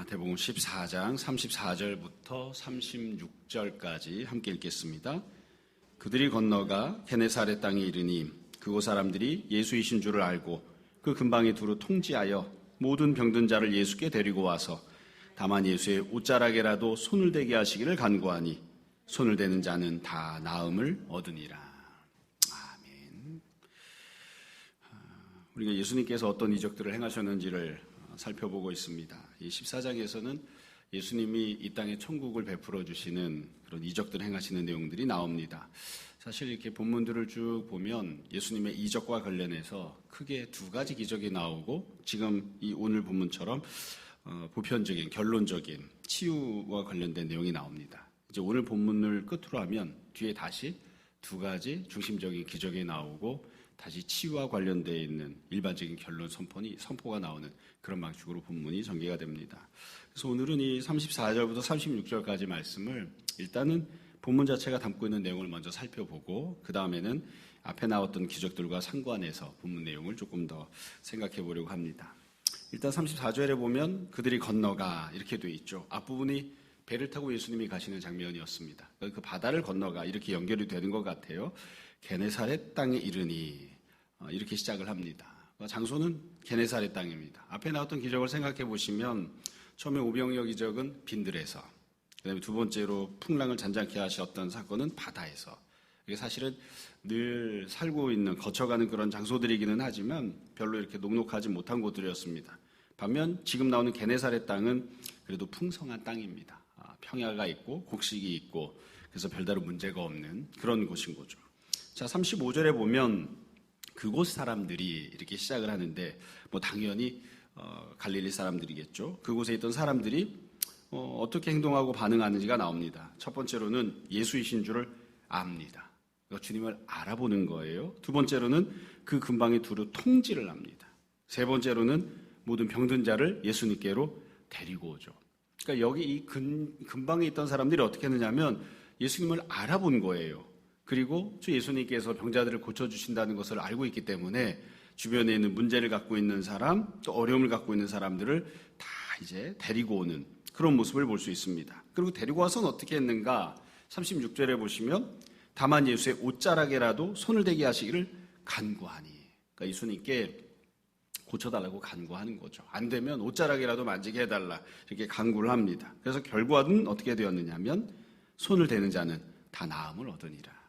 마태복음 14장 34절부터 36절까지 함께 읽겠습니다. 그들이 건너가 게네사렛 땅에 이르니 그곳 사람들이 예수이신 줄을 알고 그 근방에 두루 통지하여 모든 병든 자를 예수께 데리고 와서 다만 예수의 옷자락에라도 손을 대게 하시기를 간구하니 손을 대는 자는 다 나음을 얻으니라. 아멘. 우리가 예수님께서 어떤 이적들을 행하셨는지를 살펴보고 있습니다. 이 14장에서는 예수님이 이 땅에 천국을 베풀어 주시는 그런 이적들을 행하시는 내용들이 나옵니다. 사실 이렇게 본문들을 쭉 보면 예수님의 이적과 관련해서 크게 두 가지 기적이 나오고 지금 이 오늘 본문처럼 어, 보편적인 결론적인 치유와 관련된 내용이 나옵니다. 이제 오늘 본문을 끝으로 하면 뒤에 다시 두 가지 중심적인 기적이 나오고 다시 치유와 관련되어 있는 일반적인 결론 선포니, 선포가 나오는 그런 방식으로 본문이 전개가 됩니다. 그래서 오늘은 이 34절부터 36절까지 말씀을 일단은 본문 자체가 담고 있는 내용을 먼저 살펴보고 그 다음에는 앞에 나왔던 기적들과 상관해서 본문 내용을 조금 더 생각해 보려고 합니다. 일단 34절에 보면 그들이 건너가 이렇게 돼 있죠. 앞부분이 배를 타고 예수님이 가시는 장면이었습니다. 그 바다를 건너가 이렇게 연결이 되는 것 같아요. 게네사렛 땅에 이르니 어, 이렇게 시작을 합니다. 어, 장소는 게네사렛 땅입니다. 앞에 나왔던 기적을 생각해 보시면 처음에 오병이어 기적은 빈들에서 그다음에 두 번째로 풍랑을 잔잔케 하셨던 사건은 바다에서 이게 사실은 늘 살고 있는 거쳐가는 그런 장소들이기는 하지만 별로 이렇게 녹록하지 못한 곳들이었습니다. 반면 지금 나오는 게네사렛 땅은 그래도 풍성한 땅입니다. 아, 평야가 있고 곡식이 있고 그래서 별다른 문제가 없는 그런 곳인 거죠. 자, 35절에 보면 그곳 사람들이 이렇게 시작을 하는데 뭐 당연히 어, 갈릴리 사람들이겠죠. 그곳에 있던 사람들이 어, 떻게 행동하고 반응하는지가 나옵니다. 첫 번째로는 예수이신 줄을 압니다. 주님을 알아보는 거예요. 두 번째로는 그 근방에 두루 통지를 합니다. 세 번째로는 모든 병든 자를 예수님께로 데리고 오죠. 그러니까 여기 이 근, 근방에 있던 사람들이 어떻게 했느냐 면 예수님을 알아본 거예요. 그리고 주 예수님께서 병자들을 고쳐주신다는 것을 알고 있기 때문에 주변에 있는 문제를 갖고 있는 사람, 또 어려움을 갖고 있는 사람들을 다 이제 데리고 오는 그런 모습을 볼 수 있습니다. 그리고 데리고 와서는 어떻게 했는가? 36절에 보시면 다만 예수의 옷자락에라도 손을 대게 하시기를 간구하니. 그러니까 예수님께 고쳐달라고 간구하는 거죠. 안 되면 옷자락이라도 만지게 해달라. 이렇게 간구를 합니다. 그래서 결과는 어떻게 되었느냐면 손을 대는 자는 다 나음을 얻으니라.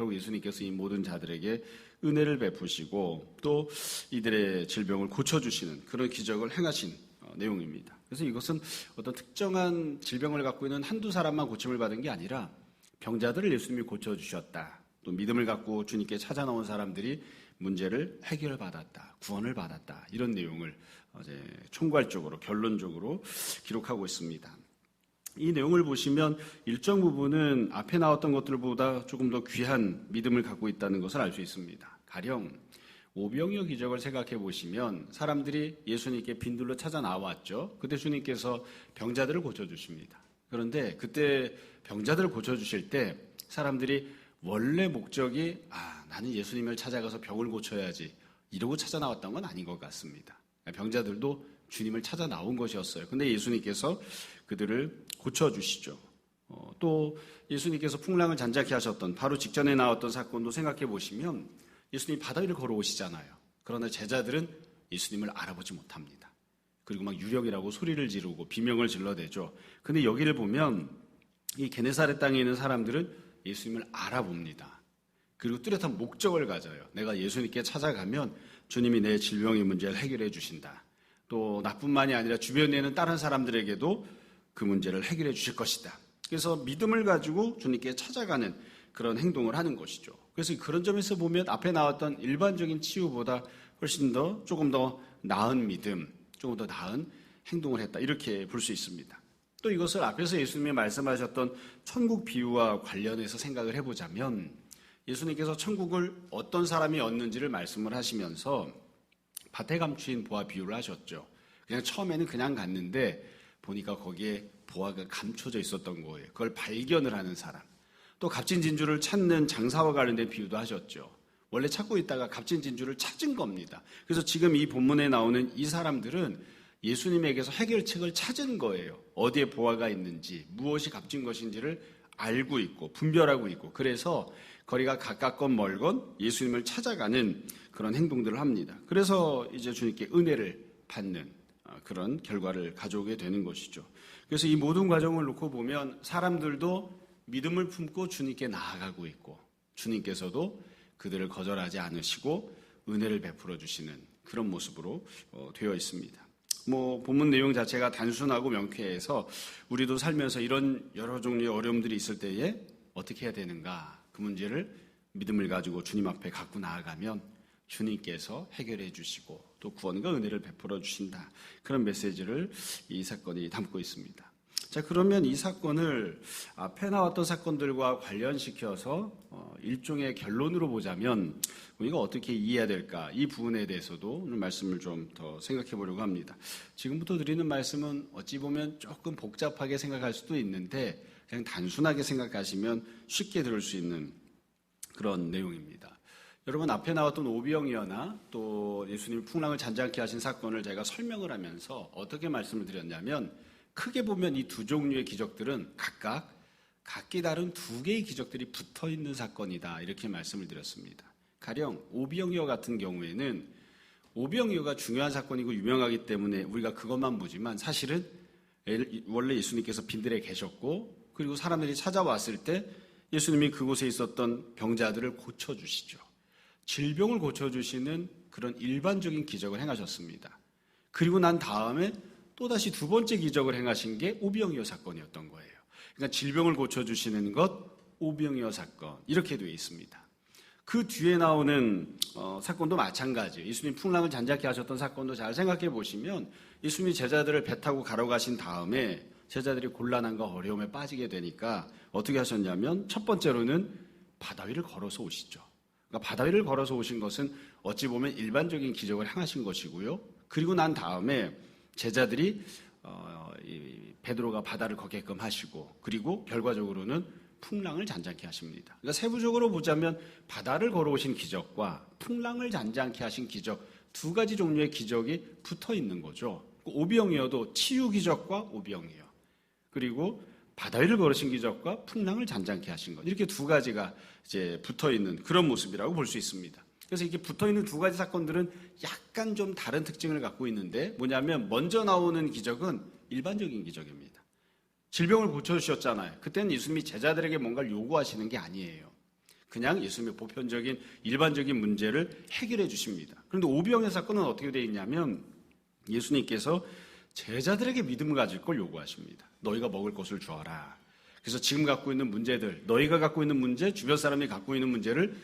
결국 예수님께서 이 모든 자들에게 은혜를 베푸시고 또 이들의 질병을 고쳐주시는 그런 기적을 행하신 어, 내용입니다. 그래서 이것은 어떤 특정한 질병을 갖고 있는 한두 사람만 고침을 받은 게 아니라 병자들을 예수님이 고쳐주셨다. 또 믿음을 갖고 주님께 찾아 나온 사람들이 문제를 해결받았다. 구원을 받았다. 이런 내용을 이제 총괄적으로 결론적으로 기록하고 있습니다. 이 내용을 보시면 일정 부분은 앞에 나왔던 것들보다 조금 더 귀한 믿음을 갖고 있다는 것을 알 수 있습니다. 가령 오병이어 기적을 생각해 보시면 사람들이 예수님께 빈들로 찾아 나왔죠. 그때 주님께서 병자들을 고쳐 주십니다. 그런데 그때 병자들을 고쳐 주실 때 사람들이 원래 목적이 아, 나는 예수님을 찾아가서 병을 고쳐야지 이러고 찾아 나왔던 건 아닌 것 같습니다. 병자들도 주님을 찾아 나온 것이었어요. 근데 예수님께서 그들을 고쳐주시죠. 어, 또 예수님께서 풍랑을 잔잔케 하셨던 바로 직전에 나왔던 사건도 생각해 보시면 예수님이 바다 위를 걸어오시잖아요. 그러나 제자들은 예수님을 알아보지 못합니다. 그리고 막 유령이라고 소리를 지르고 비명을 질러대죠. 근데 여기를 보면 이 게네사렛 땅에 있는 사람들은 예수님을 알아봅니다. 그리고 뚜렷한 목적을 가져요. 내가 예수님께 찾아가면 주님이 내 질병의 문제를 해결해 주신다. 또 나뿐만이 아니라 주변에 있는 다른 사람들에게도 그 문제를 해결해 주실 것이다. 그래서 믿음을 가지고 주님께 찾아가는 그런 행동을 하는 것이죠. 그래서 그런 점에서 보면 앞에 나왔던 일반적인 치유보다 훨씬 더 조금 더 나은 믿음, 조금 더 나은 행동을 했다. 이렇게 볼 수 있습니다. 또 이것을 앞에서 예수님이 말씀하셨던 천국 비유와 관련해서 생각을 해보자면 예수님께서 천국을 어떤 사람이 얻는지를 말씀을 하시면서 밭에 감추인 보아 비유를 하셨죠. 그냥 처음에는 그냥 갔는데 보니까 거기에 보아가 감춰져 있었던 거예요. 그걸 발견을 하는 사람. 또 값진 진주를 찾는 장사와 관련된 비유도 하셨죠. 원래 찾고 있다가 값진 진주를 찾은 겁니다. 그래서 지금 이 본문에 나오는 이 사람들은 예수님에게서 해결책을 찾은 거예요. 어디에 보화가 있는지, 무엇이 값진 것인지를 알고 있고, 분별하고 있고, 그래서 거리가 가깝건 멀건 예수님을 찾아가는 그런 행동들을 합니다. 그래서 이제 주님께 은혜를 받는 어, 그런 결과를 가져오게 되는 것이죠. 그래서 이 모든 과정을 놓고 보면 사람들도 믿음을 품고 주님께 나아가고 있고, 주님께서도 그들을 거절하지 않으시고 은혜를 베풀어 주시는 그런 모습으로 어, 되어 있습니다. 뭐 본문 내용 자체가 단순하고 명쾌해서 우리도 살면서 이런 여러 종류의 어려움들이 있을 때에 어떻게 해야 되는가 그 문제를 믿음을 가지고 주님 앞에 갖고 나아가면 주님께서 해결해 주시고 또 구원과 은혜를 베풀어 주신다 그런 메시지를 이 사건이 담고 있습니다. 자 그러면 이 사건을 앞에 나왔던 사건들과 관련시켜서 어, 일종의 결론으로 보자면 우리가 어떻게 이해해야 될까 이 부분에 대해서도 말씀을 좀 더 생각해 보려고 합니다. 지금부터 드리는 말씀은 어찌 보면 조금 복잡하게 생각할 수도 있는데 그냥 단순하게 생각하시면 쉽게 들을 수 있는 그런 내용입니다. 여러분 앞에 나왔던 오비영이어나 또 예수님 풍랑을 잔잔케 하신 사건을 제가 설명을 하면서 어떻게 말씀을 드렸냐면 크게 보면 이 두 종류의 기적들은 각각 각기 다른 두 개의 기적들이 붙어 있는 사건이다 이렇게 말씀을 드렸습니다. 가령 오비영이어 같은 경우에는 오비영이어가 중요한 사건이고 유명하기 때문에 우리가 그것만 보지만 사실은 원래 예수님께서 빈들에 계셨고 그리고 사람들이 찾아왔을 때 예수님이 그곳에 있었던 병자들을 고쳐주시죠. 질병을 고쳐주시는 그런 일반적인 기적을 행하셨습니다. 그리고 난 다음에 또다시 두 번째 기적을 행하신 게 오병이어 사건이었던 거예요. 그러니까 질병을 고쳐주시는 것, 오병이어 사건 이렇게 되어 있습니다. 그 뒤에 나오는 어, 사건도 마찬가지예요. 예수님 풍랑을 잔잔케 하셨던 사건도 잘 생각해 보시면 예수님이 제자들을 배 타고 가러 가신 다음에 제자들이 곤란함과 어려움에 빠지게 되니까 어떻게 하셨냐면 첫 번째로는 바다 위를 걸어서 오시죠. 그러니까 바다 위를 걸어서 오신 것은 어찌 보면 일반적인 기적을 행하신 것이고요. 그리고 난 다음에 제자들이 어, 베드로가 바다를 걷게끔 하시고 그리고 결과적으로는 풍랑을 잔잔케 하십니다. 그러니까 세부적으로 보자면 바다를 걸어오신 기적과 풍랑을 잔잔케 하신 기적 두 가지 종류의 기적이 붙어 있는 거죠. 오병이어도 치유 기적과 오병이어 그리고 바다 위를 걸으신 기적과 풍랑을 잔잔케 하신 것 이렇게 두 가지가 이제 붙어 있는 그런 모습이라고 볼 수 있습니다. 그래서 이렇게 붙어 있는 두 가지 사건들은 약간 좀 다른 특징을 갖고 있는데 뭐냐면 먼저 나오는 기적은 일반적인 기적입니다. 질병을 고쳐주셨잖아요. 그때는 예수님이 제자들에게 뭔가를 요구하시는 게 아니에요. 그냥 예수님의 보편적인 일반적인 문제를 해결해 주십니다. 그런데 오병의 사건은 어떻게 되어 있냐면 예수님께서 제자들에게 믿음을 가질 걸 요구하십니다. 너희가 먹을 것을 주어라. 그래서 지금 갖고 있는 문제들, 너희가 갖고 있는 문제, 주변 사람이 갖고 있는 문제를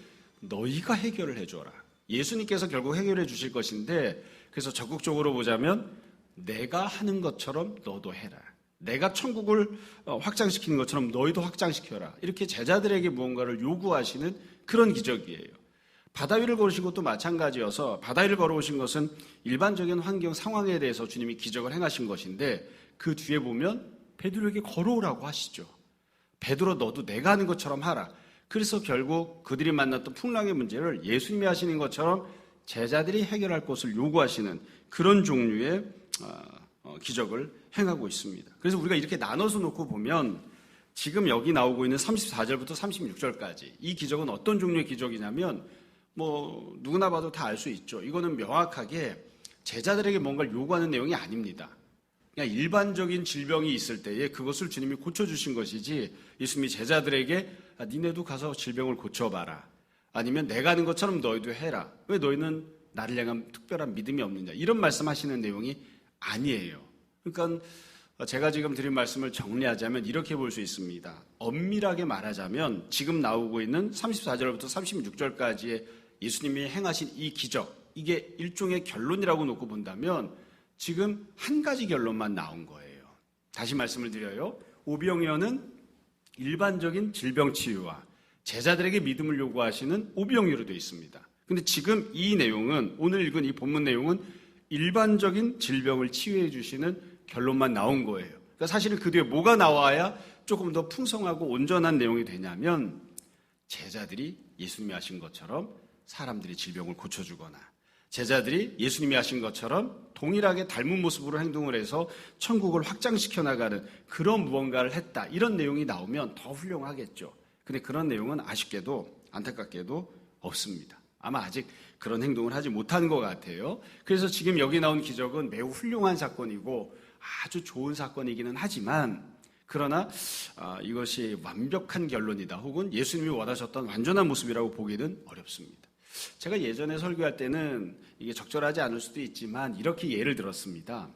너희가 해결을 해줘라. 예수님께서 결국 해결해 주실 것인데 그래서 적극적으로 보자면 내가 하는 것처럼 너도 해라. 내가 천국을 어, 확장시키는 것처럼 너희도 확장시켜라. 이렇게 제자들에게 무언가를 요구하시는 그런 기적이에요. 바다 위를 걸으신 것도 마찬가지여서 바다 위를 걸어오신 것은 일반적인 환경 상황에 대해서 주님이 기적을 행하신 것인데 그 뒤에 보면 베드로에게 걸어오라고 하시죠. 베드로 너도 내가 하는 것처럼 하라. 그래서 결국 그들이 만났던 풍랑의 문제를 예수님이 하시는 것처럼 제자들이 해결할 것을 요구하시는 그런 종류의 어, 어, 기적을 행하고 있습니다. 그래서 우리가 이렇게 나눠서 놓고 보면 지금 여기 나오고 있는 34절부터 36절까지 이 기적은 어떤 종류의 기적이냐면 뭐 누구나 봐도 다 알 수 있죠. 이거는 명확하게 제자들에게 뭔가를 요구하는 내용이 아닙니다. 그냥 일반적인 질병이 있을 때에 그것을 주님이 고쳐주신 것이지 예수님이 제자들에게 아, 니네도 가서 질병을 고쳐봐라. 아니면 내가 하는 것처럼 너희도 해라. 왜 너희는 나를 향한 특별한 믿음이 없느냐. 이런 말씀하시는 내용이 아니에요. 그러니까 제가 지금 드린 말씀을 정리하자면 이렇게 볼 수 있습니다. 엄밀하게 말하자면 지금 나오고 있는 34절부터 36절까지의 예수님이 행하신 이 기적, 이게 일종의 결론이라고 놓고 본다면 지금 한 가지 결론만 나온 거예요. 다시 말씀을 드려요. 오병이어는 일반적인 질병 치유와 제자들에게 믿음을 요구하시는 오병이어로 되어 있습니다. 근데 지금 이 내용은 오늘 읽은 이 본문 내용은 일반적인 질병을 치유해 주시는 결론만 나온 거예요. 그러니까 사실은 그 뒤에 뭐가 나와야 조금 더 풍성하고 온전한 내용이 되냐면 제자들이 예수님이 하신 것처럼 사람들이 질병을 고쳐주거나 제자들이 예수님이 하신 것처럼 동일하게 닮은 모습으로 행동을 해서 천국을 확장시켜 나가는 그런 무언가를 했다. 이런 내용이 나오면 더 훌륭하겠죠. 근데 그런 내용은 아쉽게도 안타깝게도 없습니다. 아마 아직 그런 행동을 하지 못한 것 같아요. 그래서 지금 여기 나온 기적은 매우 훌륭한 사건이고 아주 좋은 사건이기는 하지만 그러나 아, 이것이 완벽한 결론이다 혹은 예수님이 원하셨던 완전한 모습이라고 보기는 어렵습니다. 제가 예전에 설교할 때는 이게 적절하지 않을 수도 있지만 이렇게 예를 들었습니다.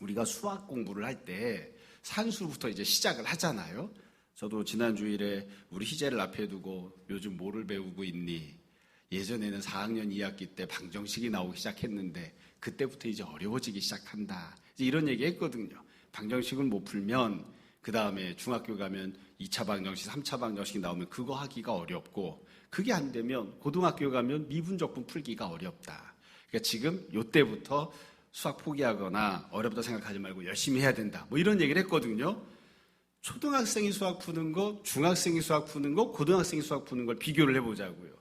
우리가 수학 공부를 할 때 산수부터 이제 시작을 하잖아요. 저도 지난 주일에 우리 희재를 앞에 두고 요즘 뭐를 배우고 있니? 예전에는 4학년 2학기 때 방정식이 나오기 시작했는데 그때부터 이제 어려워지기 시작한다. 이제 이런 얘기 했거든요. 방정식을 못 풀면 그 다음에 중학교 가면 2차 방정식, 3차 방정식 나오면 그거 하기가 어렵고 그게 안 되면 고등학교 가면 미분적분 풀기가 어렵다. 그러니까 지금 요때부터 수학 포기하거나 어렵다 생각하지 말고 열심히 해야 된다. 뭐 이런 얘기를 했거든요. 초등학생이 수학 푸는 거, 중학생이 수학 푸는 거, 고등학생이 수학 푸는 걸 비교를 해보자고요.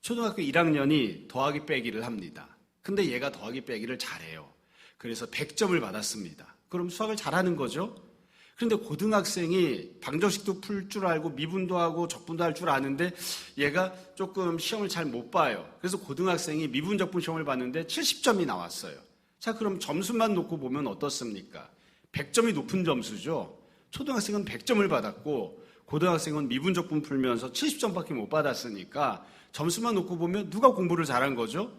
초등학교 1학년이 더하기 빼기를 합니다. 근데 얘가 더하기 빼기를 잘해요. 그래서 100점을 받았습니다. 그럼 수학을 잘하는 거죠? 그런데 고등학생이 방정식도 풀 줄 알고 미분도 하고 적분도 할 줄 아는데 얘가 조금 시험을 잘 못 봐요. 그래서 고등학생이 미분 적분 시험을 봤는데 70점이 나왔어요. 자, 그럼 점수만 놓고 보면 어떻습니까? 100점이 높은 점수죠. 초등학생은 100점을 받았고 고등학생은 미분 적분 풀면서 70점밖에 못 받았으니까 점수만 놓고 보면 누가 공부를 잘한 거죠?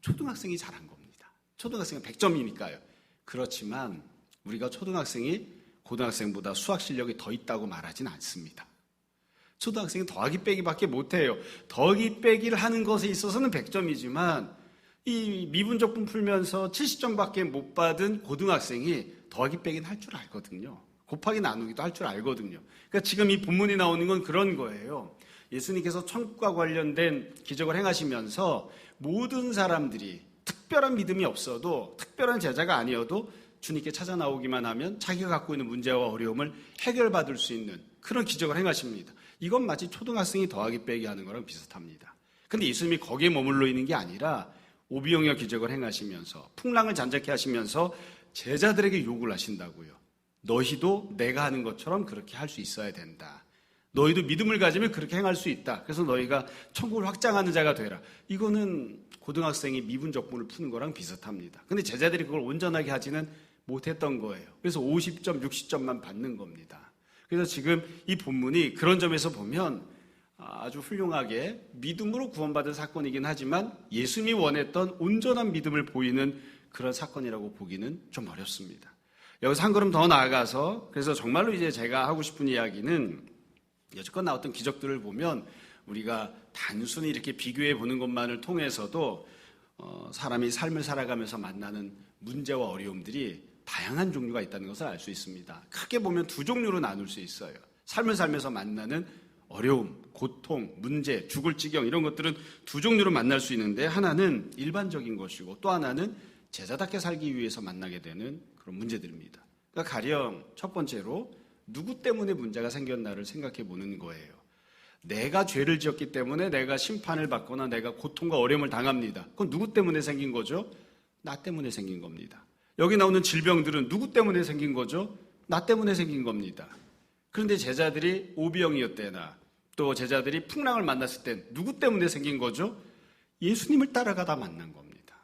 초등학생이 잘한 겁니다. 초등학생은 100점이니까요. 그렇지만 우리가 초등학생이 고등학생보다 수학 실력이 더 있다고 말하진 않습니다. 초등학생은 더하기 빼기밖에 못해요. 더하기 빼기를 하는 것에 있어서는 100점이지만 이 미분적분 풀면서 70점밖에 못 받은 고등학생이 더하기 빼기는 할 줄 알거든요. 곱하기 나누기도 할 줄 알거든요. 그러니까 지금 이 본문이 나오는 건 그런 거예요. 예수님께서 천국과 관련된 기적을 행하시면서 모든 사람들이 특별한 믿음이 없어도 특별한 제자가 아니어도 주님께 찾아 나오기만 하면 자기가 갖고 있는 문제와 어려움을 해결받을 수 있는 그런 기적을 행하십니다. 이건 마치 초등학생이 더하기 빼기 하는 거랑 비슷합니다. 근데 예수님이 거기에 머물러 있는 게 아니라 오비용의 기적을 행하시면서 풍랑을 잔뜩케 하시면서 제자들에게 요구를 하신다고요. 너희도 내가 하는 것처럼 그렇게 할 수 있어야 된다. 너희도 믿음을 가지면 그렇게 행할 수 있다. 그래서 너희가 천국을 확장하는 자가 되라. 이거는 고등학생이 미분 적분을 푸는 거랑 비슷합니다. 근데 제자들이 그걸 온전하게 하지는 못했던 거예요. 그래서 50점, 60점만 받는 겁니다. 그래서 지금 이 본문이 그런 점에서 보면 아주 훌륭하게 믿음으로 구원받은 사건이긴 하지만 예수님이 원했던 온전한 믿음을 보이는 그런 사건이라고 보기는 좀 어렵습니다. 여기서 한 걸음 더 나아가서 그래서 정말로 이제 제가 하고 싶은 이야기는 여지껏 나왔던 기적들을 보면 우리가 단순히 이렇게 비교해 보는 것만을 통해서도 어, 사람이 삶을 살아가면서 만나는 문제와 어려움들이 다양한 종류가 있다는 것을 알 수 있습니다. 크게 보면 두 종류로 나눌 수 있어요. 삶을 살면서 만나는 어려움, 고통, 문제, 죽을 지경 이런 것들은 두 종류로 만날 수 있는데 하나는 일반적인 것이고 또 하나는 제자답게 살기 위해서 만나게 되는 그런 문제들입니다. 그러니까 가령 첫 번째로 누구 때문에 문제가 생겼나를 생각해 보는 거예요. 내가 죄를 지었기 때문에 내가 심판을 받거나 내가 고통과 어려움을 당합니다. 그건 누구 때문에 생긴 거죠? 나 때문에 생긴 겁니다. 여기 나오는 질병들은 누구 때문에 생긴 거죠? 나 때문에 생긴 겁니다. 그런데 제자들이 오비영이었대나 또 제자들이 풍랑을 만났을 땐 누구 때문에 생긴 거죠? 예수님을 따라가다 만난 겁니다.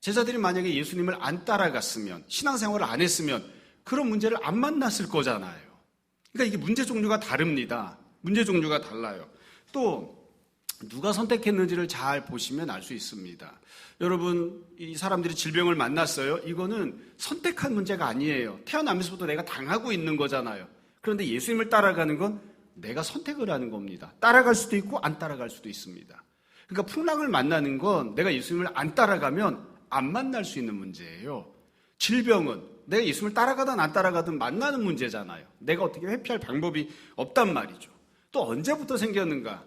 제자들이 만약에 예수님을 안 따라갔으면 신앙생활을 안 했으면 그런 문제를 안 만났을 거잖아요. 그러니까 이게 문제 종류가 다릅니다. 문제 종류가 달라요. 또 누가 선택했는지를 잘 보시면 알 수 있습니다. 여러분, 이 사람들이 질병을 만났어요. 이거는 선택한 문제가 아니에요. 태어나면서부터 내가 당하고 있는 거잖아요. 그런데 예수님을 따라가는 건 내가 선택을 하는 겁니다. 따라갈 수도 있고 안 따라갈 수도 있습니다. 그러니까 풍랑을 만나는 건 내가 예수님을 안 따라가면 안 만날 수 있는 문제예요. 질병은 내가 예수님을 따라가든 안 따라가든 만나는 문제잖아요. 내가 어떻게 회피할 방법이 없단 말이죠. 또 언제부터 생겼는가?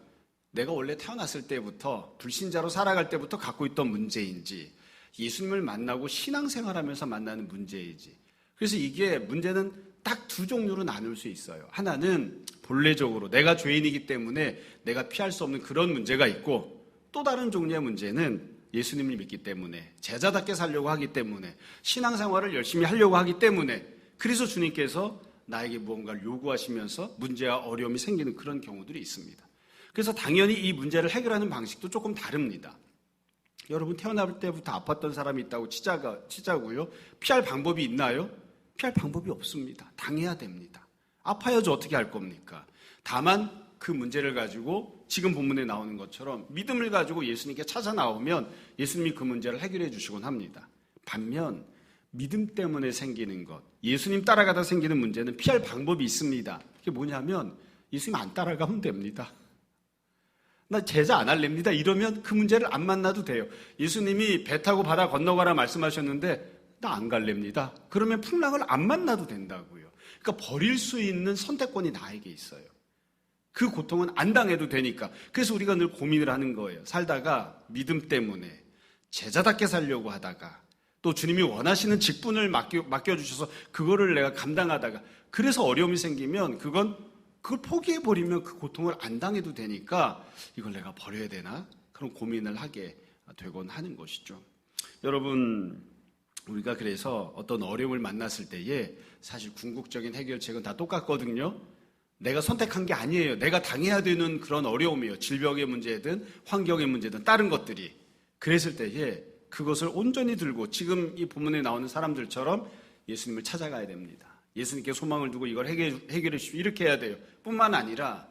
내가 원래 태어났을 때부터 불신자로 살아갈 때부터 갖고 있던 문제인지 예수님을 만나고 신앙생활하면서 만나는 문제이지. 그래서 이게 문제는 딱 두 종류로 나눌 수 있어요. 하나는 본래적으로 내가 죄인이기 때문에 내가 피할 수 없는 그런 문제가 있고 또 다른 종류의 문제는 예수님을 믿기 때문에 제자답게 살려고 하기 때문에 신앙생활을 열심히 하려고 하기 때문에 그래서 주님께서 나에게 무언가를 요구하시면서 문제와 어려움이 생기는 그런 경우들이 있습니다. 그래서 당연히 이 문제를 해결하는 방식도 조금 다릅니다. 여러분 태어날 때부터 아팠던 사람이 있다고 치자가, 치자고요. 피할 방법이 있나요? 피할 방법이 없습니다. 당해야 됩니다. 아파야지 어떻게 할 겁니까? 다만 그 문제를 가지고 지금 본문에 나오는 것처럼 믿음을 가지고 예수님께 찾아 나오면 예수님이 그 문제를 해결해 주시곤 합니다. 반면 믿음 때문에 생기는 것, 예수님 따라가다 생기는 문제는 피할 방법이 있습니다. 그게 뭐냐면 예수님 안 따라가면 됩니다. 나 제자 안 할랍니다. 이러면 그 문제를 안 만나도 돼요. 예수님이 배 타고 바다 건너가라 말씀하셨는데 나 안 갈랍니다. 그러면 풍랑을 안 만나도 된다고요. 그러니까 버릴 수 있는 선택권이 나에게 있어요. 그 고통은 안 당해도 되니까. 그래서 우리가 늘 고민을 하는 거예요. 살다가 믿음 때문에 제자답게 살려고 하다가 또 주님이 원하시는 직분을 맡겨, 맡겨주셔서 그거를 내가 감당하다가 그래서 어려움이 생기면 그건 그걸 포기해버리면 그 고통을 안 당해도 되니까 이걸 내가 버려야 되나? 그런 고민을 하게 되곤 하는 것이죠. 여러분, 우리가 그래서 어떤 어려움을 만났을 때에 사실 궁극적인 해결책은 다 똑같거든요. 내가 선택한 게 아니에요. 내가 당해야 되는 그런 어려움이에요. 질병의 문제든 환경의 문제든 다른 것들이. 그랬을 때에 그것을 온전히 들고 지금 이 본문에 나오는 사람들처럼 예수님을 찾아가야 됩니다. 예수님께 소망을 두고 이걸 해결, 해결해 주십시오. 이렇게 해야 돼요. 뿐만 아니라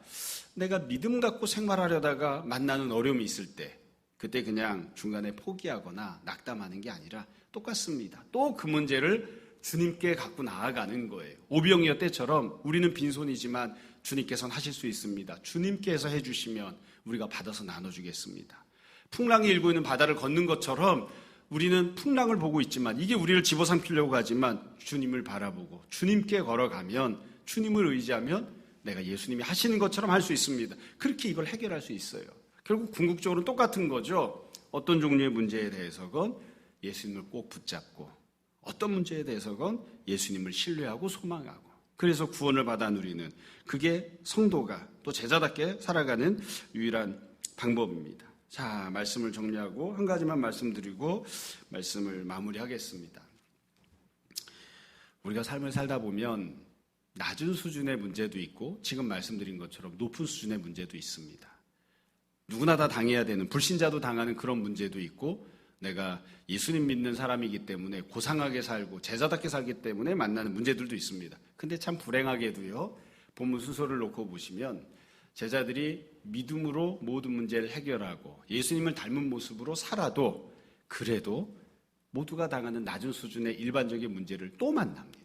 내가 믿음 갖고 생활하려다가 만나는 어려움이 있을 때 그때 그냥 중간에 포기하거나 낙담하는 게 아니라 똑같습니다. 또 그 문제를 주님께 갖고 나아가는 거예요. 오병이어 때처럼 우리는 빈손이지만 주님께서는 하실 수 있습니다. 주님께서 해주시면 우리가 받아서 나눠주겠습니다. 풍랑이 일고 있는 바다를 걷는 것처럼 우리는 풍랑을 보고 있지만 이게 우리를 집어삼키려고 하지만 주님을 바라보고 주님께 걸어가면 주님을 의지하면 내가 예수님이 하시는 것처럼 할 수 있습니다. 그렇게 이걸 해결할 수 있어요. 결국 궁극적으로 똑같은 거죠. 어떤 종류의 문제에 대해서건 예수님을 꼭 붙잡고 어떤 문제에 대해서건 예수님을 신뢰하고 소망하고 그래서 구원을 받아 누리는 그게 성도가 또 제자답게 살아가는 유일한 방법입니다. 자, 말씀을 정리하고 한 가지만 말씀드리고 말씀을 마무리하겠습니다. 우리가 삶을 살다 보면 낮은 수준의 문제도 있고 지금 말씀드린 것처럼 높은 수준의 문제도 있습니다. 누구나 다 당해야 되는 불신자도 당하는 그런 문제도 있고 내가 예수님 믿는 사람이기 때문에 고상하게 살고 제자답게 살기 때문에 만나는 문제들도 있습니다. 근데 참 불행하게도요. 본문 순서를 놓고 보시면 제자들이 믿음으로 모든 문제를 해결하고 예수님을 닮은 모습으로 살아도 그래도 모두가 당하는 낮은 수준의 일반적인 문제를 또 만납니다.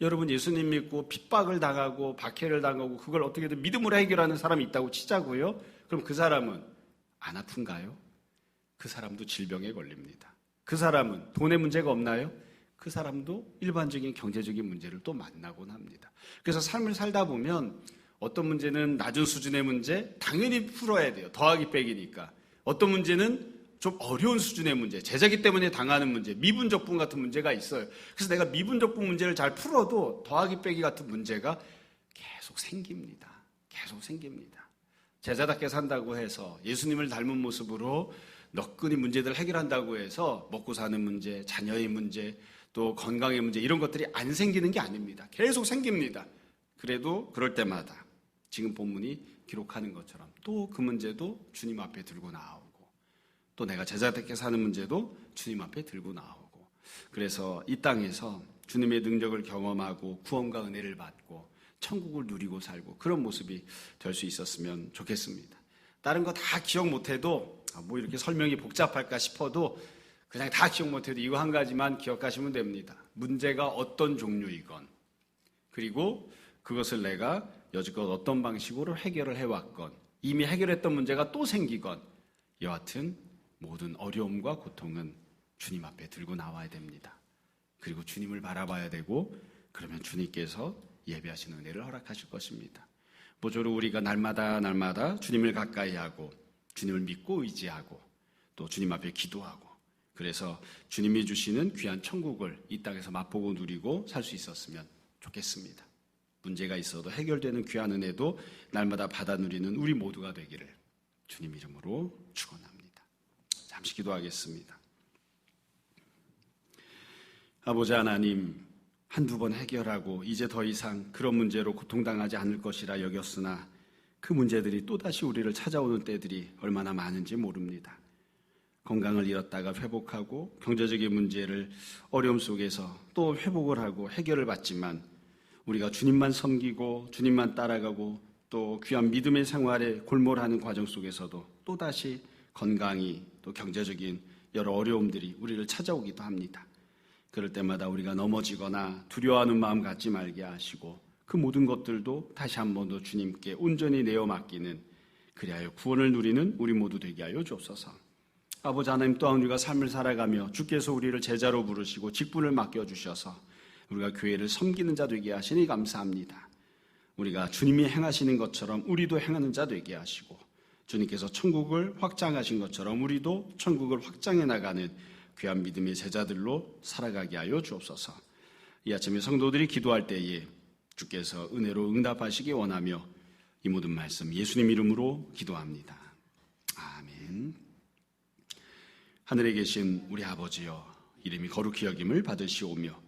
여러분 예수님 믿고 핍박을 당하고 박해를 당하고 그걸 어떻게든 믿음으로 해결하는 사람이 있다고 치자고요. 그럼 그 사람은 안 아픈가요? 그 사람도 질병에 걸립니다. 그 사람은 돈의 문제가 없나요? 그 사람도 일반적인 경제적인 문제를 또 만나곤 합니다. 그래서 삶을 살다 보면 어떤 문제는 낮은 수준의 문제, 당연히 풀어야 돼요. 더하기 빼기니까. 어떤 문제는 좀 어려운 수준의 문제, 제자기 때문에 당하는 문제, 미분적분 같은 문제가 있어요. 그래서 내가 미분적분 문제를 잘 풀어도 더하기 빼기 같은 문제가 계속 생깁니다. 계속 생깁니다. 제자답게 산다고 해서 예수님을 닮은 모습으로 너끈히 문제들을 해결한다고 해서 먹고 사는 문제, 자녀의 문제, 또 건강의 문제 이런 것들이 안 생기는 게 아닙니다. 계속 생깁니다. 그래도 그럴 때마다 지금 본문이 기록하는 것처럼 또 그 문제도 주님 앞에 들고 나오고 또 내가 제자답게 사는 문제도 주님 앞에 들고 나오고 그래서 이 땅에서 주님의 능력을 경험하고 구원과 은혜를 받고 천국을 누리고 살고 그런 모습이 될 수 있었으면 좋겠습니다. 다른 거 다 기억 못해도 아, 뭐 이렇게 설명이 복잡할까 싶어도 그냥 다 기억 못해도 이거 한 가지만 기억하시면 됩니다. 문제가 어떤 종류이건 그리고 그것을 내가 여지껏 어떤 방식으로 해결을 해왔건 이미 해결했던 문제가 또 생기건 여하튼 모든 어려움과 고통은 주님 앞에 들고 나와야 됩니다. 그리고 주님을 바라봐야 되고 그러면 주님께서 예배하시는 은혜를 허락하실 것입니다. 모쪼록 우리가 날마다 날마다 주님을 가까이 하고 주님을 믿고 의지하고 또 주님 앞에 기도하고 그래서 주님이 주시는 귀한 천국을 이 땅에서 맛보고 누리고 살 수 있었으면 좋겠습니다. 문제가 있어도 해결되는 귀한 은혜도 날마다 받아 누리는 우리 모두가 되기를 주님 이름으로 축원합니다. 자, 잠시 기도하겠습니다. 아버지 하나님, 한두 번 해결하고 이제 더 이상 그런 문제로 고통당하지 않을 것이라 여겼으나 그 문제들이 또다시 우리를 찾아오는 때들이 얼마나 많은지 모릅니다. 건강을 잃었다가 회복하고 경제적인 문제를 어려움 속에서 또 회복을 하고 해결을 받지만 우리가 주님만 섬기고 주님만 따라가고 또 귀한 믿음의 생활에 골몰하는 과정 속에서도 또다시 건강이 또 경제적인 여러 어려움들이 우리를 찾아오기도 합니다. 그럴 때마다 우리가 넘어지거나 두려워하는 마음 갖지 말게 하시고 그 모든 것들도 다시 한 번 더 주님께 온전히 내어 맡기는 그리하여 구원을 누리는 우리 모두 되게 하여 주옵소서. 아버지 하나님 또한 우리가 삶을 살아가며 주께서 우리를 제자로 부르시고 직분을 맡겨 주셔서 우리가 교회를 섬기는 자 되게 하시니 감사합니다. 우리가 주님이 행하시는 것처럼 우리도 행하는 자 되게 하시고 주님께서 천국을 확장하신 것처럼 우리도 천국을 확장해 나가는 귀한 믿음의 제자들로 살아가게 하여 주옵소서. 이 아침에 성도들이 기도할 때에 주께서 은혜로 응답하시기 원하며 이 모든 말씀 예수님 이름으로 기도합니다. 아멘. 하늘에 계신 우리 아버지여 이름이 거룩히 여김을 받으시오며